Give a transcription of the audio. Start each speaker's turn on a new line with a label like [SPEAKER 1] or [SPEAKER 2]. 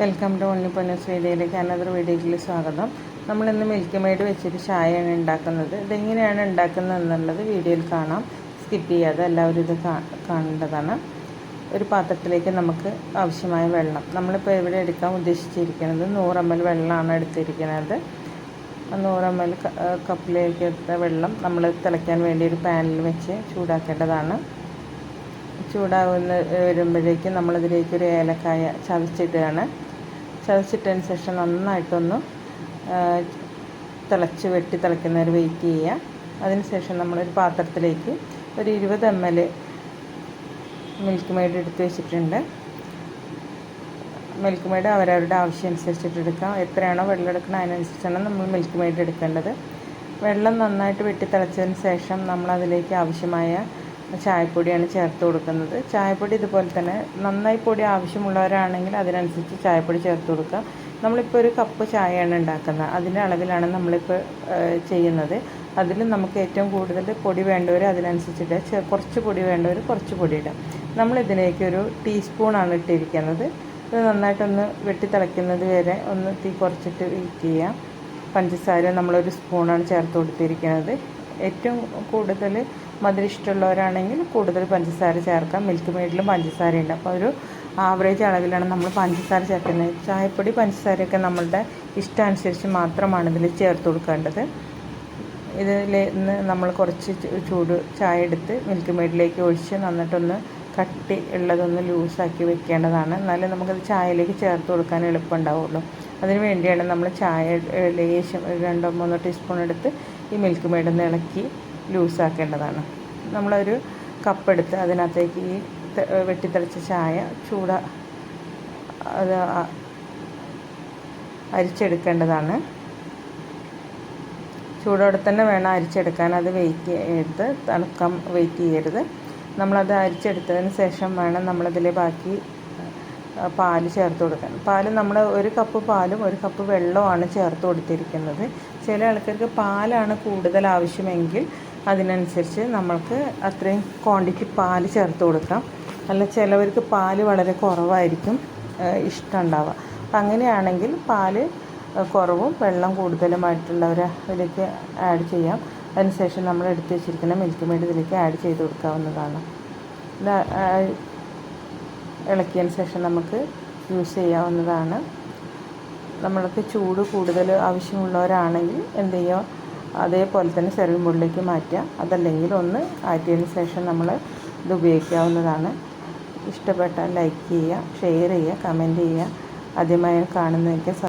[SPEAKER 1] Welcome to ഉണ്ണി പൊന്നൂസ് വീഡിയോയിലേക്ക് another വീഡിയോയ്ക്ക് സ്വാഗതം. നമ്മളിന്ന് മിൽക്ക് മെയ്ഡ് വെച്ചിട്ട് ചായയാണ് ഉണ്ടാക്കുന്നത്. ഇതെങ്ങനെയാണ് ഉണ്ടാക്കുന്നത് എന്നുള്ളത് വീഡിയോയിൽ കാണാം. സ്കിപ്പ് ചെയ്യാതെ എല്ലാവരും ഇത് കാണേണ്ടതാണ്. ഒരു പാത്രത്തിലേക്ക് നമുക്ക് ആവശ്യമായ വെള്ളം. നമ്മളിപ്പോൾ ഇവിടെ എടുക്കാൻ ഉദ്ദേശിച്ചിരിക്കുന്നത് നൂറ് എം എൽ വെള്ളമാണ് എടുത്തിരിക്കുന്നത്. നൂറ് എം എൽ കപ്പിലേക്ക് എടുത്ത വെള്ളം നമ്മൾ തിളയ്ക്കാൻ വേണ്ടി ഒരു പാനിൽ വെച്ച് ചൂടാക്കേണ്ടതാണ്. ചൂടാകുന്ന വരുമ്പോഴേക്ക് നമ്മളിതിലേക്ക് ഒരു ഏലക്കായ ചതച്ചിടുകയാണ്. ചതച്ചിട്ടതിന് ശേഷം നന്നായിട്ടൊന്ന് തിളച്ച് വെട്ടി തിളയ്ക്കുന്നവർ വെയിറ്റ് ചെയ്യുക. അതിനുശേഷം നമ്മളൊരു പാത്രത്തിലേക്ക് ഒരു ഇരുപത് എം എൽ മിൽക്ക് മെയ്ഡ് എടുത്ത് വെച്ചിട്ടുണ്ട്. മിൽക്ക് മെയ്ഡ് അവരവരുടെ ആവശ്യം അനുസരിച്ചിട്ട് എടുക്കാം. എത്രയാണോ വെള്ളം എടുക്കണം അതിനനുസരിച്ചാണ് നമ്മൾ മിൽക്ക് മെയ്ഡ് എടുക്കേണ്ടത്. വെള്ളം നന്നായിട്ട് വെട്ടി തിളച്ചതിന് ശേഷം നമ്മൾ അതിലേക്ക് ആവശ്യമായ ചായപ്പൊടിയാണ് ചേർത്ത് കൊടുക്കുന്നത്. ചായപ്പൊടി ഇതുപോലെ തന്നെ നന്നായി പൊടി ആവശ്യമുള്ളവരാണെങ്കിൽ അതിനനുസരിച്ച് ചായപ്പൊടി ചേർത്ത് കൊടുക്കുക. നമ്മളിപ്പോൾ ഒരു കപ്പ് ചായയാണ് ഉണ്ടാക്കുന്നത്. അതിന്റെ അളവിലാണ് നമ്മളിപ്പോൾ ചെയ്യുന്നത്. അതിൽ നമുക്ക് ഏറ്റവും കൂടുതൽ പൊടി വേണ്ടവർ അതിനനുസരിച്ചിട്ട് കുറച്ച് പൊടി വേണ്ടവർ കുറച്ച് പൊടി ഇടാം നമ്മളിതിലേക്ക് ഒരു ടീസ്പൂണാണ് ഇട്ടിരിക്കുന്നത്. ഇത് നന്നായിട്ടൊന്ന് വെട്ടി തിളയ്ക്കുന്നത് വരെ ഒന്ന് തീ കുറച്ചിട്ട് വെയിറ്റ് ചെയ്യാം പഞ്ചസാര നമ്മളൊരു സ്പൂണാണ് ചേർത്ത് കൊടുത്തിരിക്കുന്നത്. ഏറ്റവും കൂടുതൽ മധുരം ഇഷ്ടമുള്ളവരാണെങ്കിൽ കൂടുതൽ പഞ്ചസാര ചേർക്കാം. മിൽക്ക് മെയ്ഡിലും പഞ്ചസാര ഉണ്ട്. അപ്പോൾ ഒരു ആവറേജ് അളവിലാണ് നമ്മൾ പഞ്ചസാര ചേർക്കുന്നത്. ചായപ്പൊടി പഞ്ചസാരയൊക്കെ നമ്മളുടെ ഇഷ്ടാനുസരിച്ച് മാത്രമാണ് ഇതിൽ ചേർത്ത് കൊടുക്കേണ്ടത്. ഇതിൽ നിന്ന് നമ്മൾ കുറച്ച് ചൂട് ചായ എടുത്ത് മിൽക്ക് മെയ്ഡിലേക്ക് ഒഴിച്ച് നന്നിട്ടൊന്ന് കട്ടി ഉള്ളതൊന്ന് ലൂസാക്കി വെക്കേണ്ടതാണ്. എന്നാലേ നമുക്കത് ചായയിലേക്ക് ചേർത്ത് കൊടുക്കാൻ എളുപ്പമുണ്ടാവുള്ളൂ. അതിന് വേണ്ടിയാണ് നമ്മൾ ചായ ലേശം രണ്ടോ മൂന്നോ ടീസ്പൂൺ എടുത്ത് ഈ മിൽക്ക് മെയ്ഡ് ഒന്ന് ഇളക്കി ലൂസാക്കേണ്ടതാണ്. നമ്മളൊരു കപ്പെടുത്ത് അതിനകത്തേക്ക് ഈ വെട്ടിത്തെളിച്ച ചായ ചൂട അത് അരിച്ചെടുക്കേണ്ടതാണ്. ചൂടോടെ തന്നെ വേണം അരിച്ചെടുക്കാൻ. അത് വെയിറ്റ് ചെയ്യരുത് തണുക്കാൻ വെയിറ്റ് ചെയ്യരുത്. നമ്മളത് അരിച്ചെടുത്തതിന് ശേഷം വേണം നമ്മളതിൽ ബാക്കി പാൽ ചേർത്ത് കൊടുക്കാൻ. പാൽ നമ്മൾ ഒരു കപ്പ് പാലും ഒരു കപ്പ് വെള്ളവുമാണ് ചേർത്ത് കൊടുത്തിരിക്കുന്നത്. ചില ആൾക്കാർക്ക് പാലാണ് കൂടുതൽ ആവശ്യമെങ്കിൽ അതിനനുസരിച്ച് നമ്മൾക്ക് അത്രയും ക്വാണ്ടിറ്റി പാൽ ചേർത്ത് കൊടുക്കാം. അല്ല ചിലവർക്ക് പാൽ വളരെ കുറവായിരിക്കും ഇഷ്ടമുണ്ടാവുക അപ്പം അങ്ങനെയാണെങ്കിൽ പാൽ കുറവും വെള്ളം കൂടുതലുമായിട്ടുള്ളവർ ഇതിലേക്ക് ആഡ് ചെയ്യാം. അതിനുശേഷം നമ്മൾ എടുത്ത് വെച്ചിരിക്കുന്ന മിൽക്ക് മെയ്ഡ് ഇതിലേക്ക് ആഡ് ചെയ്ത് കൊടുക്കാവുന്നതാണ്. ഇളക്കിയതിന് ശേഷം നമുക്ക് യൂസ് ചെയ്യാവുന്നതാണ്. നമ്മൾക്ക് ചൂട് കൂടുതൽ ആവശ്യമുള്ളവരാണെങ്കിൽ എന്ത് ചെയ്യുക അതേപോലെ തന്നെ സെർവിങ് ബോളിലേക്ക് മാറ്റുക. അതല്ലെങ്കിൽ ഒന്ന് ആറ്റിയതിന് ശേഷം നമ്മൾ ഇത് ഉപയോഗിക്കാവുന്നതാണ്. ഇഷ്ടപ്പെട്ടാൽ ലൈക്ക് ചെയ്യുക ഷെയർ ചെയ്യുക കമന്റ് ചെയ്യുക. ആദ്യമായി കാണുന്നവർക്ക്